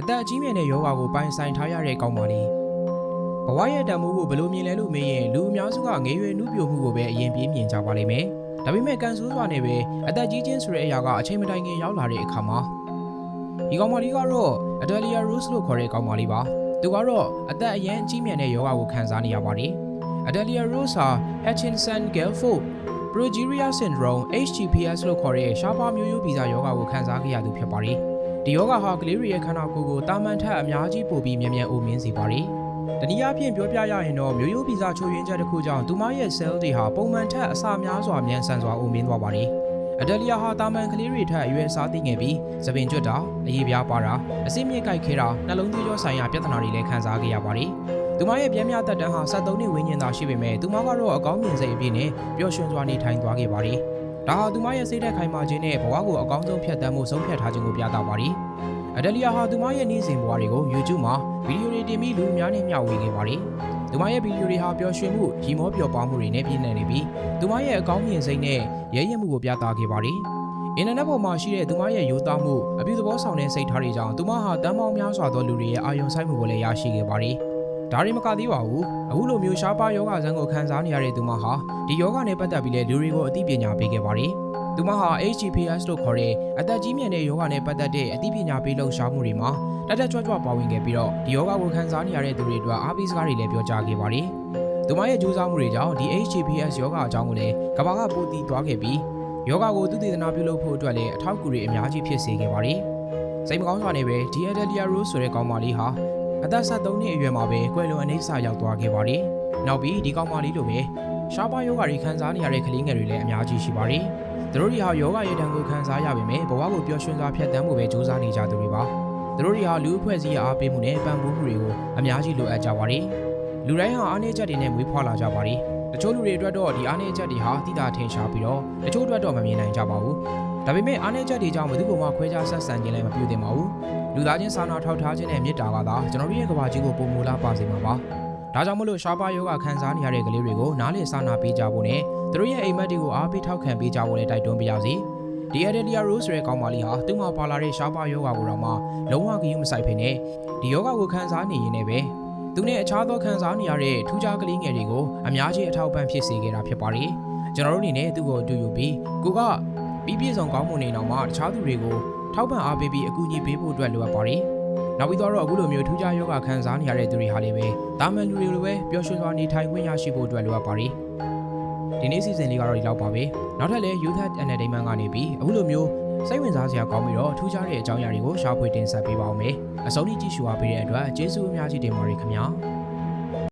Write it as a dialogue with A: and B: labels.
A: အသက်အကြီးမြင့်တဲ့ယောဂါကိုပိုင်ဆိုင်ထားရတဲ့ကောင်းပါလေဘဝရဲ့တန်ဖိုးကိုဘယ်လိုမြင်လဲလို့မေးရင်လူအများစုကငယ်ရွယ်နှူးပြိုမှုကိုပဲအရင်ပြေးမြင်ကြပါလိမ့်မယ်ဒါပေမဲ့ကန်ဆိုးစွာနဲ့ပဲအသက်ကြီးချင်းဆိုတဲ့အရာကအချိန်မတိုင်ခင်ရောက်လာတဲ့အခါမှာဒီကောင်မလေးကတော့ Adelia Rose လို့ခေါ်တဲ့ကောင်မလေးပါသူကတော့အသက်အရန်အကြီးမြင့်တဲ့ယောဂါကိုခံစားနေရပါတယ် Adelia Rose ဟာ Hutchinson-Gilford Progeria syndrome HGPS လို့ခေါ်တဲ့ရှားပါးမျိုးရိုးဗီဇယောဂါကိုခံစားခဲ့ရသူဖြစ်ပါတယ်။ ဒီယောဂါဟာကလေးတွေရဲ့ခန္ဓာကိုယ်ကိုတာမန်ထက်အများကြီးပိုပြီးမြန်မြန်အိုမင်းစေပါတယ်။တနည်းအားဖြင့်ပြောပြရရင်တော့မျိုးရိုးဗီဇချိုးယွင်းချက်တစ်ခုကြောင့်သူမရဲ့ cell တွေဟာပုံမှန်ထက်အဆများစွာမြန်ဆန်စွာအိုမင်းသွားပါတယ်။အဒလီယာဟာတာမန်ကလေးတွေထက်အရွယ်စားသိငယ်ပြီးသပင်ကျွတ်တာအရေးပြားပါတာအစိမြင့်ကြိုက်ခဲတာနှလုံးသွေးကြောဆိုင်ရာပြဿနာတွေလည်းခံစားခဲ့ရပါတယ်။သူမရဲ့ပြင်းပြသက်တမ်းဟာ73နှစ်ဝန်းကျင်သာရှိပေမဲ့သူမကတော့အကောင်းမြင်စိတ်အပြည့်နဲ့ပျော်ရွှင်စွာနေထိုင်သွားခဲ့ပါတယ်။ ဒါဟာသူမရဲ့စိတ်သက်ခိုင်မာခြင်းနဲ့ဘဝကိုအကောင်းဆုံးဖြတ်သန်းမှုဆုံးဖြတ်ထားခြင်းကိုပြသပါတယ်။အဒလီယာဟာသူမရဲ့နေ့စဉ်ဘဝတွေကို YouTube မှာဗီဒီယိုတွေတင်ပြီးလူအများနဲ့မျှဝေခဲ့ပါတယ်။သူမရဲ့ဗီဒီယိုတွေဟာပျော်ရွှင်မှုရီမောပျော်ပါမှုတွေနဲ့ပြည့်နေနေပြီးသူမရဲ့အကောင်းမြင်စိတ်နဲ့ရဲရဲမှုကိုပြသခဲ့ပါတယ်။အင်တာနက်ပေါ်မှာရှိတဲ့သူမရဲ့ရိုးသားမှုအပြုသဘောဆောင်တဲ့စိတ်ထားတွေကြောင့်သူမဟာတန်ပေါင်းများစွာသောလူတွေရဲ့အာရုံစိုက်မှုကိုလည်းရရှိခဲ့ပါတယ်။ ဒါရီမကသေးပါဘူးအခုလိုမျိုးရှားပါယောဂဇန်ကိုခံစားနေရတဲ့သူမဟာဒီယောဂနဲ့ပတ်သက်ပြီးလဲလူတွေကိုအသိပညာပေးခဲ့ပါတယ်သူမဟာ HGPS လို့ခေါ်တဲ့အသက်ကြီးမြင့်တဲ့ယောဂနဲ့ပတ်သက်တဲ့အသိပညာပေးလှုပ်ရှားမှုတွေမှာတက်တက်ကြွကြွပါဝင်ခဲ့ပြီးတော့ဒီယောဂကိုခံစားနေရတဲ့သူတွေအတွက်အားပေးစကားတွေလည်းပြောကြားခဲ့ပါတယ်သူမရဲ့ကြိုးစားမှုတွေကြောင့်ဒီ HGPS ယောဂအကြောင်းကိုလည်းကမ္ဘာကပိုတည်သွားခဲ့ပြီးယောဂကိုသူတည်တနာပြုလုပ်ဖို့အတွက်လည်းအထောက်အကူတွေအများကြီးဖြစ်စေခဲ့ပါတယ်စိတ်မကောင်းစွာနဲ့ပဲဒီ Adelia Rose ဆိုတဲ့ကောင်မလေးဟာ အသက်73နှစ်အရွယ်မှာပဲကွယ်လွန်အနေဆာရောက်သွားခဲ့ပါတယ်။နောက်ပြီးဒီကောင်မလေးလိုပဲရှားပါယောဂတွေခံစားနေရတဲ့ကလေးငယ်တွေလည်းအများကြီးရှိပါတယ်။သူတို့တွေဟာယောဂရဲ့တံကိုခံစားရပေမဲ့ဘဝကိုပျော်ရွှင်စွာဖြတ်သန်းမှုပဲကြိုးစားနေကြသူတွေပါ။သူတို့တွေဟာလူအဖွဲ့အစည်းရဲ့အားပေးမှုနဲ့ပံ့ပိုးမှုတွေကိုအများကြီးလိုအပ်ကြပါတယ်။လူတိုင်းဟာအားနည်းချက်တွေနဲ့မွေးဖွားလာကြပါတယ်။တချို့လူတွေအတွက်တော့ဒီအားနည်းချက်တွေဟာတိတာထင်ရှားပြီးတော့တချို့အတွက်တော့မမြင်နိုင်ကြပါဘူး။ ဒါပေမဲ့အားနည်းချက်တွေကြောင့်ဘယ်သူမှခွဲခြားဆက်ဆံခြင်းလည်းမပြုသင့်ပါဘူး။လူသားချင်းစာနာထောက်ထားခြင်းနဲ့မေတ္တာကသာကျွန်တော်တို့ရဲ့ကဘာကြီးကိုပုံမူလာပါစေမှာပါ။ဒါကြောင့်မလို့ရှားပါယောဂခံစားနေရတဲ့ကလေးတွေကိုနားလည်စာနာပေးကြဖို့နဲ့သူတို့ရဲ့အိမ်မက်တွေကိုအားပေးထောက်ခံပေးကြဖို့လည်းတိုက်တွန်းပါရစေ။ဒီ Adelia Rose ဆိုတဲ့ကောင်မလေးဟာသူ့မှာပါလာတဲ့ရှားပါယောဂကိုတော့မှလုံးဝဂရုမစိုက်ဖိနေဒီယောဂကိုခံစားနေရင်လည်းပဲသူနဲ့အခြားသောခံစားနေရတဲ့ထူးခြားကလေးငယ်တွေကိုအများကြီးအထောက်အပံ့ဖြစ်စေခဲ့တာဖြစ်ပါတယ်။ကျွန်တော်တို့အနေနဲ့သူ့ကိုအတူယူပြီးကိုက ပြီးပြည့်စုံကောင်းမွန်နေအောင်မှတခြားသူတွေကိုထောက်ပံ့အားပေးပြီးအကူအညီပေးဖို့အတွက်လိုအပ်ပါတယ်။နောက်ပြီးတော့အခုလိုမျိုးထူးခြားယောဂခံစားနေရတဲ့သူတွေဟာလည်းပဲတာမန်လူတွေလိုပဲပျော်ရွှင်စွာနေထိုင်ခွင့်ရရှိဖို့အတွက်လိုအပ်ပါတယ်။ဒီနေ့စီစဉ်လေးကတော့ဒီလောက်ပါပဲ။နောက်ထပ်လည်း Youth Entertainment ကနေပြီးအခုလိုမျိုးစိတ်ဝင်စားစရာကောင်းပြီးတော့ထူးခြားတဲ့အကြောင်းအရာတွေကိုရှာဖွေတင်ဆက်ပေးပါောင်းမယ်။အဆုံးထိကြည့်ရှုအားပေးတဲ့အတွက်ကျေးဇူးအများကြီးတင်ပါတယ်ခင်ဗျာ။